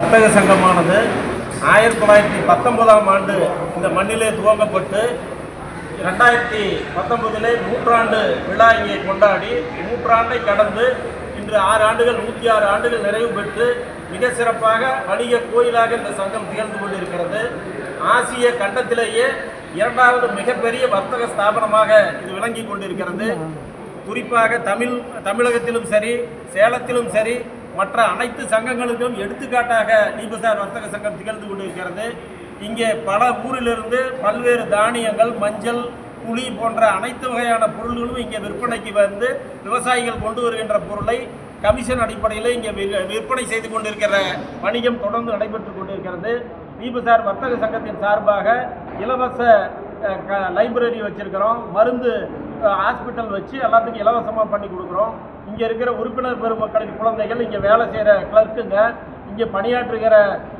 வர்த்தக சங்கமானது ஆயிரத்தி தொள்ளாயிரத்தி பத்தொன்பதாம் ஆண்டு இந்த மண்ணிலே துவங்கப்பட்டு ரெண்டாயிரத்தி பத்தொன்பதிலே நூற்றாண்டு விழா இங்கே கொண்டாடி நூற்றாண்டை கடந்து இன்று ஆறு ஆண்டுகள் நூற்றி ஆறு ஆண்டுகள் நிறைவு பெற்று மிக சிறப்பாக வணிக கோயிலாக இந்த சங்கம் திகழ்ந்து கொண்டிருக்கிறது. ஆசிய கண்டத்திலேயே இரண்டாவது மிகப்பெரிய வர்த்தக ஸ்தாபனமாக இது விளங்கி கொண்டிருக்கிறது. குறிப்பாக தமிழ் தமிழகத்திலும் சரி சேலத்திலும் சரி மற்ற அனைத்து சங்கங்களுக்கும் எடுத்துக்காட்டாக நீபசார் வர்த்தக சங்கம் திகழ்ந்து கொண்டிருக்கிறது. இங்கே பல ஊரிலிருந்து பல்வேறு தானியங்கள் மஞ்சள் புளி போன்ற அனைத்து வகையான பொருள்களும் இங்கே விற்பனைக்கு வந்து விவசாயிகள் கொண்டு வருகின்ற பொருளை கமிஷன் அடிப்படையில் இங்கே விற்பனை செய்து கொண்டிருக்கிற வணிகம் தொடர்ந்து நடைபெற்று கொண்டிருக்கிறது. நீபசார் வர்த்தக சங்கத்தின் சார்பாக இலவச க- லைப்ரரி வச்சிருக்கிறோம். மருந்து ஹாஸ்பிட்டல் வச்சு எல்லாத்துக்கும் இலவசமாக பண்ணி கொடுக்குறோம். இங்கே இருக்கிற உறுப்பினர் பெருமக்களின் குழந்தைகள் இங்கே வேலை செய்கிற கிளர்க்குங்க இங்கே பணியாற்றுகிற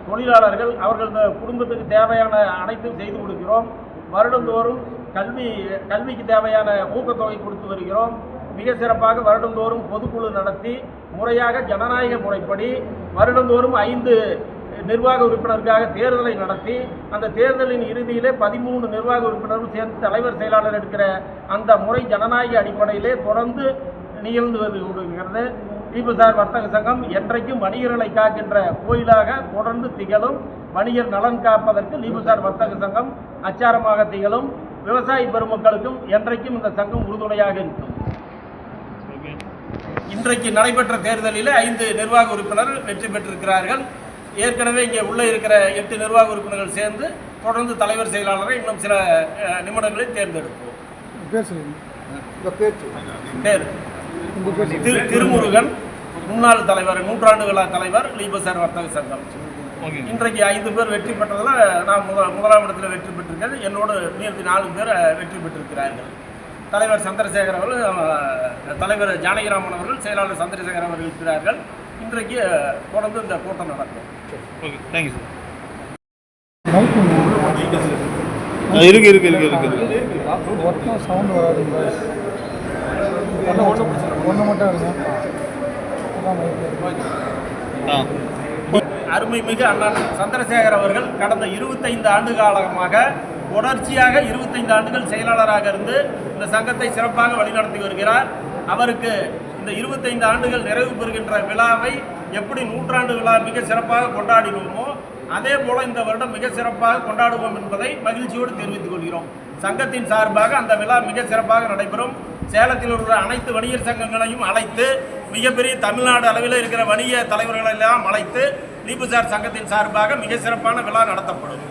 தொழிலாளர்கள் அவர்கள் குடும்பத்துக்கு தேவையான அனைத்தும் செய்து கொடுக்கிறோம். வருடந்தோறும் கல்வி கல்விக்கு தேவையான ஊக்கத்தொகை கொடுத்து வருகிறோம். மிக சிறப்பாக வருடந்தோறும் பொதுக்குழு நடத்தி முறையாக ஜனநாயக முறைப்படி வருடந்தோறும் ஐந்து நிர்வாக உறுப்பினருக்காக தேர்தலை நடத்தி அந்த தேர்தலின் இறுதியிலே பதிமூணு நிர்வாக உறுப்பினரும் சேர்ந்து தலைவர் செயலாளர் எடுக்கிற அந்த முறை ஜனநாயக அடிப்படையிலே தொடர்ந்து நிகழ்ந்து வருகிறது தீபுசார் வர்த்தக சங்கம் என்றைக்கும் வணிகர்களை காக்கின்ற கோயிலாக தொடர்ந்து திகழும். வணிகர் நலன் காப்பதற்கு லீபுசார் வர்த்தக சங்கம் அச்சாரமாக திகழும். விவசாய பெருமக்களுக்கும் என்றைக்கும் இந்த சங்கம் உறுதுணையாக இருக்கும். இன்றைக்கு நடைபெற்ற தேர்தலில் ஐந்து நிர்வாக உறுப்பினர் வெற்றி பெற்றிருக்கிறார்கள். ஏற்கனவே இங்கே உள்ளே இருக்கிற எட்டு நிர்வாக உறுப்பினர்கள் சேர்ந்து தொடர்ந்து தலைவர் செயலாளரை இன்னும் சில நிமிடங்களில் தேர்ந்தெடுப்போம். பேர் திரு திருமுருகன் முன்னாள் தலைவர் நூற்றாண்டு விழா தலைவர் லீபசார் வர்த்தக சங்கம். இன்றைக்கு ஐந்து பேர் வெற்றி பெற்றதில் நான் முத முதலாம் இடத்துல வெற்றி பெற்றிருக்கேன். என்னோடு மீதி நாலு பேர் வெற்றி பெற்றிருக்கிறார்கள். தலைவர் சந்திரசேகர் அவர்கள் தலைவர் ஜானகிராமன் அவர்கள் செயலாளர் சந்திரசேகர் அவர்கள் இருக்கிறார்கள். இன்றைக்கு தொடர்ந்து இந்த கூட்டம் நடக்கும். ஓகே தேங்க்யூ சார் இருக்கு இருக்கு இருக்கு இருக்கு ஒர்க்கும் சவுண்ட் வராதுங்க ஒன்று மட்டும் மைக் ஆ அருமைமிகு அண்ணன் சந்திரசேகர் அவர்கள் கடந்த இருபத்தைந்து ஆண்டு காலமாக தொடர்ச்சியாக இருபத்தைந்து ஆண்டுகள் செயலாளராக இருந்து இந்த சங்கத்தை சிறப்பாக வழிநடத்தி வருகிறார். அவருக்கு இந்த இருபத்தைந்து ஆண்டுகள் நிறைவு பெறுகின்ற விழாவை எப்படி நூற்றாண்டு விழா மிக சிறப்பாக கொண்டாடினோமோ அதே போல இந்த வருடம் மிக சிறப்பாக கொண்டாடுவோம் என்பதை மகிழ்ச்சியோடு தெரிவித்துக் கொள்கிறோம். சங்கத்தின் சார்பாக அந்த விழா மிக சிறப்பாக நடைபெறும். சேலத்தில் உள்ள அனைத்து வணிகர் சங்கங்களையும் அழைத்து மிகப்பெரிய தமிழ்நாடு அளவில் இருக்கிற வணிக தலைவர்களெல்லாம் அழைத்து லீபுசார் சங்கத்தின் சார்பாக மிக சிறப்பான விழா நடத்தப்படும்.